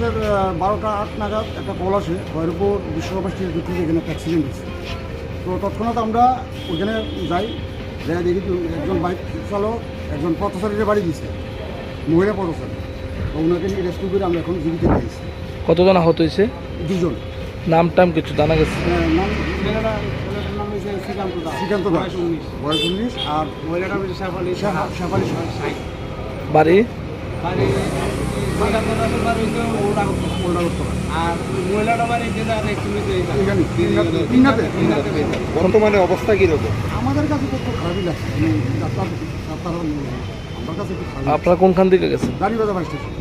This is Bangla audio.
আহ, বারোটা আট নাগাদ একটা কল আসে ভৈরবপুর বিশ্বকর্মা স্টিল ভিত্তিতে এখানে একটা অ্যাক্সিডেন্ট হয়েছে। তো তৎক্ষণাৎ আমরা ওখানে যাই যাই দেখি একজন বাইক চালক একজন পথচারীর বাড়ি দিয়েছে মহিলা পথচারী। তো ওনাকে নিয়ে রেস্কিউ করে আমরা এখন জীবিত পেয়েছি কতজন আহত হয়েছে? দুজন। নাম টাম কিছু জানা গেছে? হয়েছে শ্রীকান্ত দাস। বয়স উনিশ। আর মহিলাটা বাড়ি বর্তমানে অবস্থা কীরকম? আমাদের কাছে তো খারাপই লাগছে। মানে আপনারা কোনখান থেকে গেছেন? গাড়ি বাজার স্টেশন।